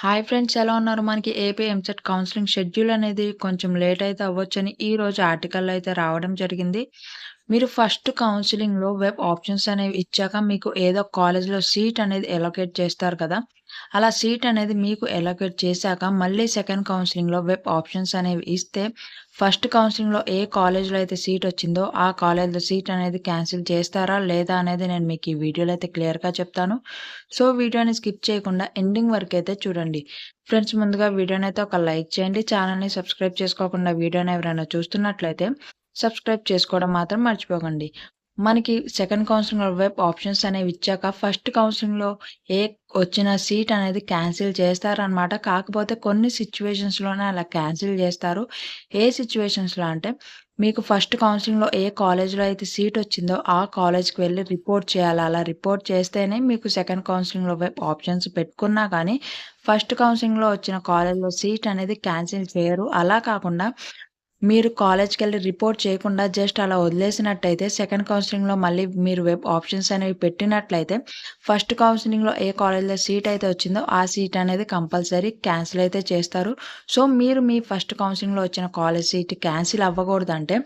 Hi friends ఎలా ఉన్నారు? మనకి ఏపీ ఎంసెట్ కౌన్సిలింగ్ షెడ్యూల్ అనేది కొంచెం లేట్ అయితే అవ్వొచ్చని ఈరోజు ఆర్టికల్ అయితే రావడం జరిగింది. మీరు ఫస్ట్ కౌన్సిలింగ్లో వెబ్ ఆప్షన్స్ అనేవి ఇచ్చాక మీకు ఏదో కాలేజ్‌లో సీట్ అనేది ఎలొకేట్ చేస్తారు కదా! అలా సీట్ అనేది మీకు ఎలొకేట్ చేశాక మళ్ళీ సెకండ్ కౌన్సిలింగ్లో వెబ్ ఆప్షన్స్ అనేవి ఇస్తే ఫస్ట్ కౌన్సిలింగ్లో ఏ కాలేజ్‌లో అయితే సీట్ వచ్చిందో ఆ కాలేజ్‌లో సీట్ అనేది క్యాన్సిల్ చేస్తారా? లేదా? అనేది నేను మీకు ఈ వీడియోలో అయితే క్లియర్‌గా చెప్తాను. సో వీడియోని స్కిప్ చేయకుండా ఎండింగ్ వరకు అయితే చూడండి. ఫ్రెండ్స్ ముందుగా వీడియోని అయితే ఒక లైక్ చేయండి. ఛానల్‌ని సబ్స్క్రైబ్ చేసుకోకుండా వీడియోని ఎవరైనా చూస్తున్నట్లయితే సబ్స్క్రైబ్ చేసుకోవడం మాత్రం మర్చిపోకండి. మనకి సెకండ్ కౌన్సిలింగ్ వెబ్ ఆప్షన్స్ అనేవి ఇచ్చాక ఫస్ట్ కౌన్సిలింగ్లో ఏ వచ్చిన సీట్ అనేది క్యాన్సిల్ చేస్తారనమాట. కాకపోతే కొన్ని సిచ్యువేషన్స్లోనే అలా క్యాన్సిల్ చేస్తారు. ఏ సిచ్యువేషన్స్లో అంటే మీకు ఫస్ట్ కౌన్సిలింగ్లో ఏ కాలేజ్‌లో అయితే సీట్ వచ్చిందో ఆ కాలేజ్‌కి వెళ్ళి రిపోర్ట్ చేయాలి. అలా రిపోర్ట్ చేస్తేనే మీకు సెకండ్ కౌన్సిలింగ్లో వెబ్ ఆప్షన్స్ పెట్టుకున్నా కానీ ఫస్ట్ కౌన్సిలింగ్లో వచ్చిన కాలేజ్‌లో సీట్ అనేది క్యాన్సిల్ చేయరు. అలా కాకుండా మీరు కాలేజ్కి వెళ్ళి రిపోర్ట్ చేయకుండా జస్ట్ అలా వదిలేసినట్టయితే సెకండ్ కౌన్సిలింగ్లో మళ్ళీ మీరు వెబ్ ఆప్షన్స్ అనేవి పెట్టినట్లయితే ఫస్ట్ కౌన్సిలింగ్లో ఏ కాలేజ్‌లో సీట్ అయితే వచ్చిందో ఆ సీట్ అనేది కంపల్సరీ క్యాన్సిల్ అయితే చేస్తారు. సో మీరు మీ ఫస్ట్ కౌన్సిలింగ్లో వచ్చిన కాలేజ్ సీట్ క్యాన్సిల్ అవ్వకూడదంటే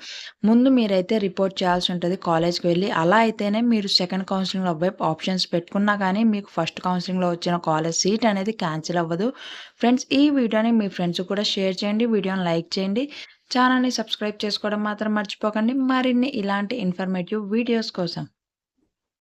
ముందు మీరైతే రిపోర్ట్ చేయాల్సి ఉంటుంది కాలేజ్‌కి వెళ్ళి అలా అయితేనే మీరు సెకండ్ కౌన్సిలింగ్లో వెబ్ ఆప్షన్స్ పెట్టుకున్నా కానీ మీకు ఫస్ట్ కౌన్సిలింగ్లో వచ్చిన కాలేజ్ సీట్ అనేది క్యాన్సిల్ అవ్వదు. ఫ్రెండ్స్ ఈ వీడియోని మీ ఫ్రెండ్స్ కూడా షేర్ చేయండి. వీడియోని లైక్ చేయండి. ఛానల్‌ని సబ్స్క్రైబ్ చేసుకోవడం మాత్రం మర్చిపోకండి. మరిన్ని ఇలాంటి ఇన్ఫర్మేటివ్ వీడియోస్ కోసం.